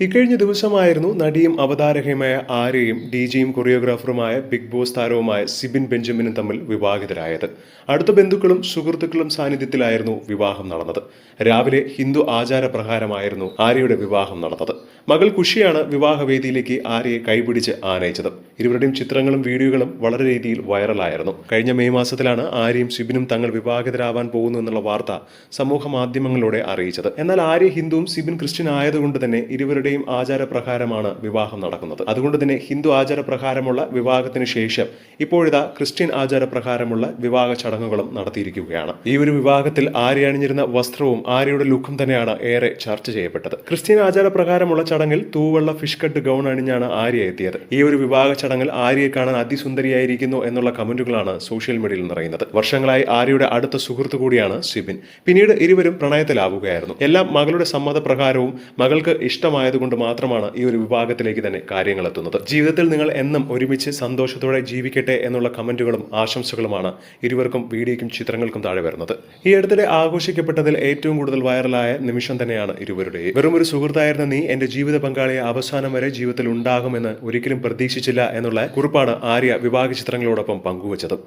ഇക്കഴിഞ്ഞ ദിവസമായിരുന്നു നടിയും അവതാരകയുമായ ആര്യയും ഡി ജിയും കൊറിയോഗ്രാഫറുമായ ബിഗ് ബോസ് താരവുമായ സിബിൻ ബെഞ്ചമിനും തമ്മിൽ വിവാഹിതരായത്. അടുത്ത ബന്ധുക്കളും സുഹൃത്തുക്കളും സാന്നിധ്യത്തിലായിരുന്നു വിവാഹം നടന്നത്. രാവിലെ ഹിന്ദു ആചാരപ്രകാരമായിരുന്നു ആര്യയുടെ വിവാഹം നടന്നത്. മകൾ കുഷിയാണ് വിവാഹവേദിയിലേക്ക് ആര്യയെ കൈപിടിച്ച് ആനയിച്ചത്. ഇരുവരുടെയും ചിത്രങ്ങളും വീഡിയോകളും വളരെ രീതിയിൽ വൈറലായിരുന്നു. കഴിഞ്ഞ മെയ് മാസത്തിലാണ് ആര്യയും സിബിനും തങ്ങൾ വിവാഹിതരാവാൻ പോകുന്നു എന്നുള്ള വാർത്ത സമൂഹ മാധ്യമങ്ങളിലൂടെ അറിയിച്ചത്. എന്നാൽ ആര്യ ഹിന്ദുവും സിബിൻ ക്രിസ്ത്യൻ ആയതുകൊണ്ട് തന്നെ ഇരുവരുടെയും ആചാരപ്രകാരമാണ് വിവാഹം നടക്കുന്നത്. അതുകൊണ്ട് തന്നെ ഹിന്ദു ആചാരപ്രകാരമുള്ള വിവാഹത്തിന് ശേഷം ഇപ്പോഴിതാ ക്രിസ്ത്യൻ ആചാരപ്രകാരമുള്ള വിവാഹ ചടങ്ങുകളും നടത്തിയിരിക്കുകയാണ്. ഈ ഒരു വിവാഹത്തിൽ ആര്യ അണിഞ്ഞിരുന്ന വസ്ത്രവും ആര്യയുടെ ലുക്കും തന്നെയാണ് ഏറെ ചർച്ച ചെയ്യപ്പെട്ടത്. ക്രിസ്ത്യൻ ആചാരപ്രകാരമുള്ള ചടങ്ങിൽ തൂവെള്ള ഫിഷ് കട്ട് ഗൗൺ അണിഞ്ഞാണ് ആര്യ എത്തിയത്. ഈ ഒരു വിവാഹ ചടങ്ങിൽ ആര്യയെ കാണാൻ അതിസുന്ദരിയായിരിക്കുന്നു എന്നുള്ള കമന്റുകളാണ് സോഷ്യൽ മീഡിയയിൽ നിറയുന്നത്. വർഷങ്ങളായി ആര്യയുടെ അടുത്ത സുഹൃത്തു കൂടിയാണ് സിബിൻ. പിന്നീട് ഇരുവരും പ്രണയത്തിലാവുകയായിരുന്നു. എല്ലാം മകളുടെ സമ്മതപ്രകാരവും മകൾക്ക് ഇഷ്ടമായതുകൊണ്ട് മാത്രമാണ് ഈ ഒരു വിഭാഗത്തിലേക്ക് തന്നെ കാര്യങ്ങൾ എത്തുന്നത് ജീവിതത്തിൽ നിങ്ങൾ എന്നും ഒരുമിച്ച് സന്തോഷത്തോടെ ജീവിക്കട്ടെ എന്നുള്ള കമന്റുകളും ആശംസകളുമാണ് ഇരുവർക്കും വീഡിയോയ്ക്കും ചിത്രങ്ങൾക്കും താഴെ വരുന്നത്. ഈ അടുത്തിടെ ആഘോഷിക്കപ്പെട്ടതിൽ ഏറ്റവും കൂടുതൽ വൈറലായ നിമിഷം തന്നെയാണ് ഇരുവരുടെയും വെറും ഒരു സുഹൃത്തായിരുന്ന നീ എന്റെ ജീവിത പങ്കാളിയെ അവസാനം വരെ ജീവിതത്തിൽ ഉണ്ടാകുമെന്ന് ഒരിക്കലും പ്രതീക്ഷിച്ചില്ല എന്നുള്ള കുറിപ്പാണ് ആര്യ വിഭാഗ ചിത്രങ്ങളോടൊപ്പം പങ്കുവച്ചത്.